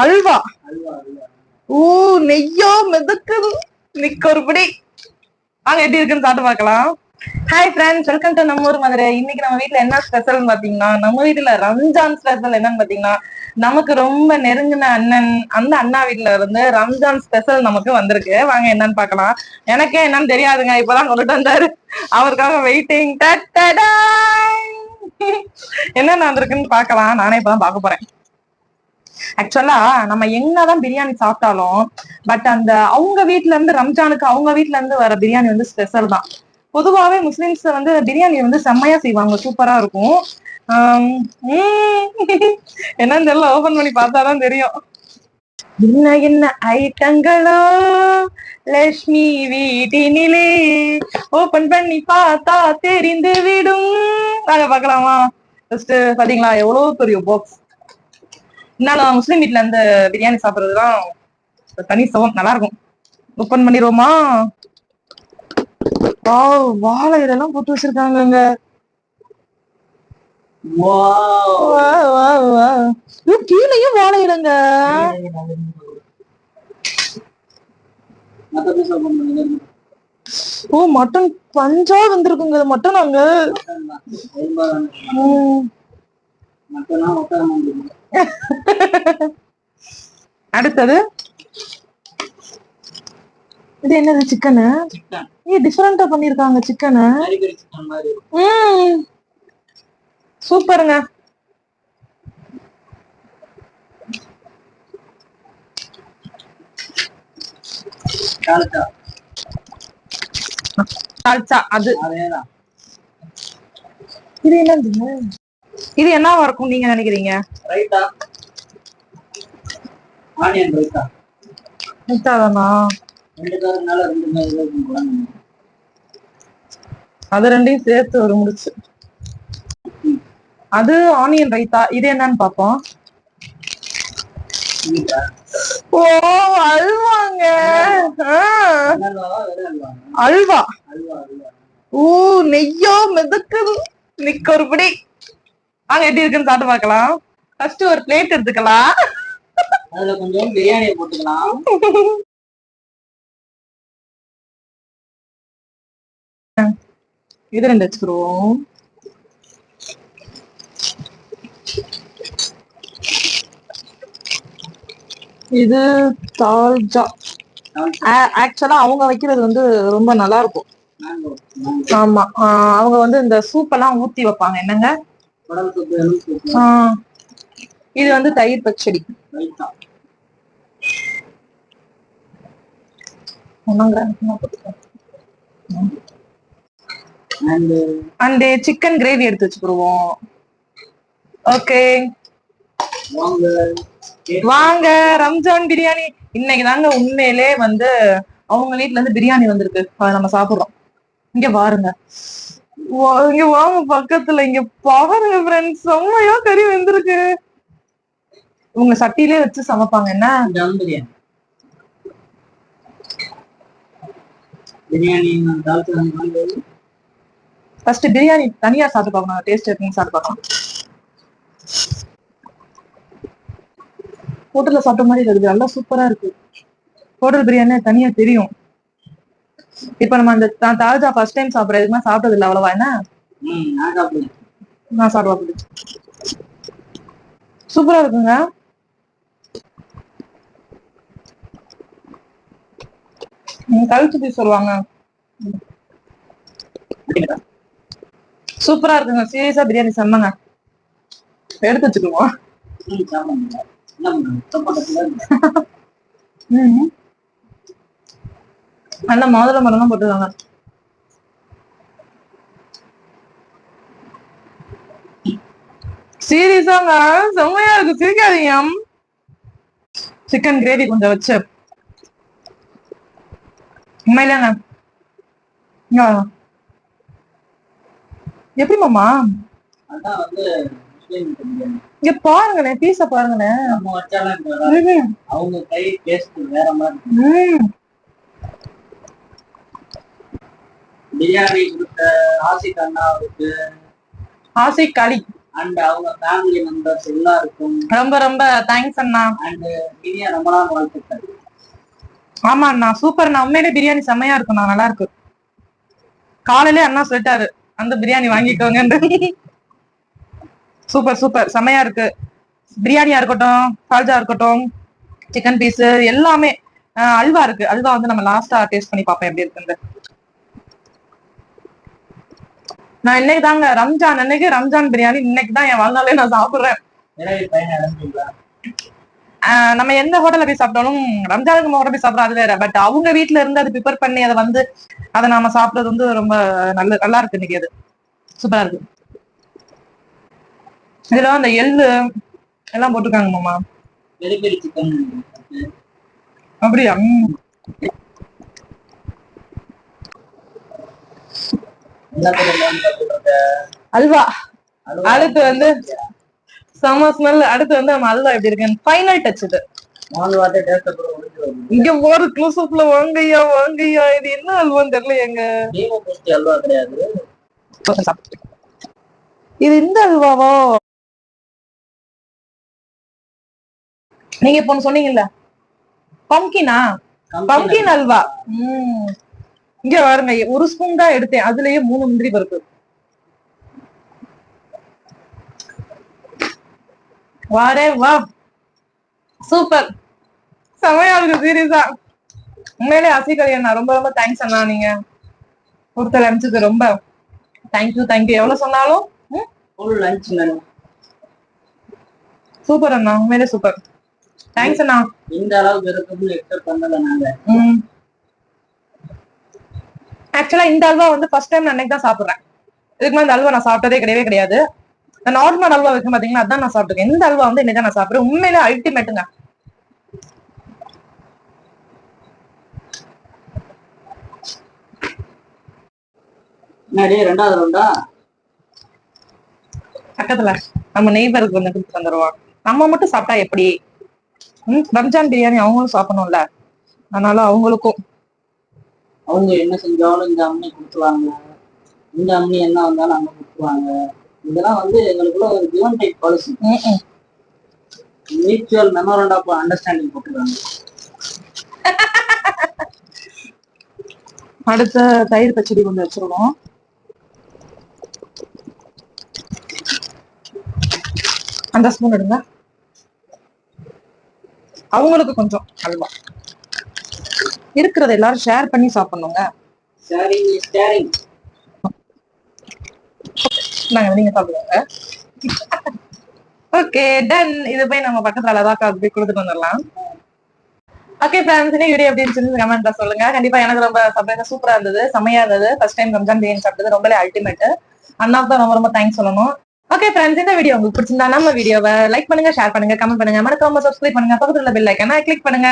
அல்வா ஓ நெய்யோ மிதக்குது நிக்க ஒரு பிடி வாங்க எப்படி இருக்குன்னு சாப்பிட்டு பார்க்கலாம். ஹாய் ஃப்ரெண்ட்ஸ் வெல்கம் டு நம்ம ஊர் மதுரை. இன்னைக்கு நம்ம வீட்ல என்ன ஸ்பெஷல்னு பாத்தீங்கன்னா நம்ம வீட்ல ரம்ஜான் ஸ்பெஷல் என்னன்னு பாத்தீங்கன்னா நமக்கு ரொம்ப நெருங்கின அண்ணன் அந்த அண்ணா வீட்ல இருந்து ரம்ஜான் ஸ்பெஷல் நமக்கு வந்திருக்கு. வாங்க என்னன்னு பார்க்கலாம். எனக்கே என்னன்னு தெரியாதுங்க. இப்பதான் கொண்டுட்டு வந்தாரு. அவருக்காக வெயிட்டிங் என்னென்ன வந்திருக்குன்னு பார்க்கலாம். நானே இப்பதான் பார்க்க போறேன். ஆக்சுவலா நம்ம என்னதான் பிரியாணி சாப்பிட்டாலும் பட் அந்த அவங்க வீட்ல இருந்து ரம்ஜானுக்கு அவங்க வீட்ல இருந்து வர பிரியாணி வந்து ஸ்பெஷல் தான். பொதுவாவே முஸ்லிம்ஸ் வந்து பிரியாணி வந்து செம்மையா செய்வாங்க சூப்பரா இருக்கும். உம், என்னன்னு தெரியல ஓபன் பண்ணி பார்த்தாதான் தெரியும். என்ன என்ன ஐட்டங்களோ லட்சுமி வீட்டினிலே ஓபன் பண்ணி பார்த்தா தெரிந்து விடும். அதை பார்க்கலாமா? ஃபர்ஸ்ட் பாத்தீங்களா எவ்வளவு பெரிய பாக்ஸ் இருந்தாலும் முஸ்லீம் வீட்ல இருந்து பிரியாணி சாப்பிடுறதுலாம் தனி சுகம் நல்லா இருக்கும். ஓப்பன் பண்ணிடுவோமா வாவ் வாழை இதெல்லாம் போட்டு. ஐயோ, கீழேயும் வாழை இலைங்க. ஓ மட்டன் பஞ்சா வந்திருக்குங்க. மட்டன் அங்க உம். அடுத்தது? இது என்னது சிக்கனு ஏ டிஃபரெண்டா பண்ணிருக்காங்க சிக்கனு சூப்பருங்க. தால்ச்சா அது. இது என்னதுங்க இது என்னவா இருக்கும் நீங்க நினைக்கிறீங்க? முட்டாதானா அது ரெண்டையும் சேர்த்து ஒரு முடிச்சு. அது ஆனியன் ரைத்தா. இது என்னன்னு பாப்போம். ஓ அல்வாங்க. அல்வா ஓ நெய்யோ மிதக்குது. நிக்க ஒரு வாங்க எப்படி இருக்குன்னு சாப்பிட்டு பார்க்கலாம் ஃபர்ஸ்ட் ஒரு பிளேட் எடுத்துக்கலாம். அதுல கொஞ்சம் பிரியாணியை போட்டுக்கலாம். இது ரெண்டு வச்சுக்கிடுவோம் இது தால்ஜா. ஆக்சுவலா அவங்க வைக்கிறது வந்து ரொம்ப நல்லா இருக்கும் ஆமா அவங்க வந்து இந்த சூப் எல்லாம் ஊத்தி வைப்பாங்க. என்னங்க? இது வந்து தயிர் பச்சடி. அண்ட் சிக்கன் கிரேவி எடுத்து வச்சுக்கிடுவோம் ஓகே வாங்க ரம்ஜான் பிரியாணி. இன்னைக்கு தாங்க உண்மையிலே வந்து அவங்க வீட்ல இருந்து பிரியாணி வந்திருக்கு. அதை நம்ம சாப்பிடுறோம். இங்க பாருங்க. இங்க வாங்க பக்கத்துல. இங்க பாருங்க ஃப்ரெண்ட்ஸ் செம்மையா கறி வெந்திருக்கு. இவங்க சட்டியிலே வச்சு சமைப்பாங்க என்ன? தம் பிரியாணி. பிரியாணி ஃபர்ஸ்ட் பிரியாணி தனியா சாப்பிட்டு பார்க்கணும். டேஸ்ட் இருக்குன்னு சாப்பிட்டு பார்க்கலாம் ஹோட்டல்ல சாப்பிட்ட மாதிரி இருக்குது. நல்லா சூப்பரா இருக்கு. ஹோட்டல் பிரியாணி தனியா தெரியும். இப்ப நம்ம அந்த தாஜா ஃபர்ஸ்ட் டைம் சாப்பிடுறதுக்குமா சாப்பிட்டது இல்லை அவ்வளவா என்ன? நான் சாப்பிடுவேன் சூப்பரா இருக்குங்க. கழுத்து சொல்லுவாங்க சூப்பரா இருக்குங்க. சீரியஸா பிரியாணி செம்மங்க. எடுத்து வச்சுக்குவோம் ம் சாப்பிடுங்க என்ன பண்ணுங்க சப்பாட்டத்தில் ம். நல்ல மாதுளை மரம் தான் போட்டுருக்காங்க சீரியஸாங்க செம்மையா இருக்கு. சிரிக்காதீங்க. சிக்கன் கிரேவி கொஞ்சம் வச்சு. உண்மையிலேங்க. எப்படி மாமா? இங்க பாருங்களேன் பீஸ. ம்ஹும். அவங்க கை டேஸ்ட் வேற மாதிரி இருக்கும். ம். பிரியாணி கொடுத்த ஆசிக் அண்ணாவுக்கு ஆசை களி. அண்ட் அவங்க ஃபேமிலி மெம்பர்ஸ் எல்லாருக்கும் ரொம்ப ரொம்ப தேங்க்ஸ் அண்ணா. அண்ட் இனிய ரொம்ப நாள் வாழ்த்துக்கள். ஆமா அண்ணா சூப்பர் அண்ணா. உண்மையிலே பிரியாணி செம்மையா இருக்குண்ணா நல்லா இருக்கு. காலையிலே அண்ணா சொல்லிட்டாரு அந்த பிரியாணி வாங்கிக்கோங்க சூப்பர் சூப்பர் செம்மையா இருக்கு. பிரியாணியா இருக்கட்டும் ஃபால்ஜா இருக்கட்டும் சிக்கன் பீஸ் எல்லாமே அல்வா இருக்கு. அல்வா வந்து நம்ம லாஸ்டா டேஸ்ட் பண்ணி பார்ப்போம் எப்படி இருக்குன்னு. நான் இன்னைக்கு தாங்க ரம்ஜான் அன்னைக்கு ரம்ஜான் பிரியாணி இன்னைக்கு தான் என் வாழ்நாளே நான் சாப்பிடுறேன். நம்ம எந்த ஹோட்டல்ல போய் சாப்பிட்டாலும் ரம்ஜானுக்கு நம்ம ஹோட்டல் போய் சாப்பிடுறோம் அது வேற. பட் அவங்க வீட்ல இருந்து அது ப்ரிப்பேர் பண்ணி அதை வந்து அதை நாம சாப்பிடுறது வந்து ரொம்ப நல்ல நல்லா இருக்கு இன்னைக்கு அது. சூப்பரா இருக்கு. இதுல அந்த எள்ளு எல்லாம் போட்டிருக்காங்க மாமா. அப்படியா ம். என்ன பேர் அல்வா. அடுத்து வந்து செம ஸ்மெல் அடுத்து வந்து நம்ம அல்வா எப்படி இருக்குன்னு ஃபைனல் டச் இது. இங்க ஒரு க்ளோஸ் அப்ல வாங்கய்யா வாங்கய்யா இது என்ன அல்வான்னு தெரியல எங்க அல்வா கிடையாது. இது இந்த அல்வாவா? நீங்க இப்போ சொன்னீங்கல்ல. பம்கினா பம்கின் அல்வா. உம் இங்க பாருங்க ஒரு ஸ்பூன் தான் எடுத்தேன். அதுலயே மூணு முந்திரி பருப்பு. வாரே வா. சூப்பர். செமையா இருக்கு சீரியஸா. உண்மையிலே அசிகரி அண்ணா. ரொம்ப ரொம்ப தேங்க்ஸ் அண்ணா நீங்க கொடுத்த லஞ்சுக்கு ரொம்ப. தேங்க்யூ தேங்க்யூ எவ்வளவு சொன்னாலும் ஃபுல் லஞ்ச் சூப்பர் அண்ணா. உண்மையிலே சூப்பர். தேங்க்ஸ் அண்ணா. இந்த அளவுக்கு இருக்கும்னு எக்ஸ்பெக்ட் பண்ணல நாங்க. ஆக்சுவலா இந்த அல்வா வந்து ஃபர்ஸ்ட் டைம் நான் தான் சாப்பிடுறேன். இதுக்கு இந்த அல்வா நான் சாப்பிட்டதே கிடையவே கிடையாது. இந்த நார்மல் அல்வா வைக்கும் பாத்தீங்களா அதான் நான் சாப்பிட்டுருக்கேன். இந்த அல்வா வந்து இன்னைக்கு தான் நான் சாப்பிடுறேன். உண்மையிலே அல்டிமேட்டுங்க ரெண்டாவது ரவுண்டா பக்கத்துல நம்ம நெய்பருக்கு கொஞ்சம் கொடுத்து வந்துருவோம். நம்ம மட்டும் சாப்பிட்டா எப்படி? ரம்ஜான் பிரியாணி அவங்களும் சாப்பிடணும்ல. அதனால அவங்களுக்கும். அவங்க என்ன செஞ்சாலும் இந்த அம்மனி கொடுத்துருவாங்க. இந்த அம்மனி என்ன வந்தாலும் அங்க கொடுத்துருவாங்க. இதெல்லாம் வந்து எங்களுக்குள்ள ஒரு given type policy. Mutual memorandum of understanding போட்டுருக்காங்க. அடுத்த தயிர் பச்சடி கொண்டு வச்சிருவோம் அந்த ஸ்பூன் எடுங்க. அவங்களுக்கு கொஞ்சம் அல்வா. இருக்கிறத எல்லாரும் ஷேர் பண்ணி சாப்பிடணுங்க. நாங்க நீங்க சாப்பிடுவாங்க ஓகே டன் இது போய் நம்ம பக்கத்துல அழகாக்கா போய் கொடுத்துட்டு வந்துடலாம். ஓகே ஃப்ரெண்ட்ஸ் இன்னைக்கு வீடியோ எப்படி இருந்துச்சு கமெண்ட்ல சொல்லுங்க. கண்டிப்பா எனக்கு ரொம்ப சர்ப்ரைஸா சூப்பரா இருந்தது செமையா இருந்தது. ஃபர்ஸ்ட் டைம் ரம்ஜான் பிரியாணி சாப்பிட்டது ரொம்பவே அல்டிமேட் அண்ணாவுக்கு தான் ரொம்ப ரொம்ப தேங்க்ஸ் சொல்லணும். ஓகே ஃப்ரெண்ட்ஸ் இந்த வீடியோ உங்களுக்கு பிடிச்சிருந்தா நம்ம வீடியோவை லைக் பண்ணுங்க ஷேர் பண்ணுங்க கமெண்ட் பண்ணுங்க. மறக்காம சப்ஸ்கிரைப் பண்ணுங்க. பக்கத்துல பெல் ஐக்கனை கிளிக் பண்ணுங்க.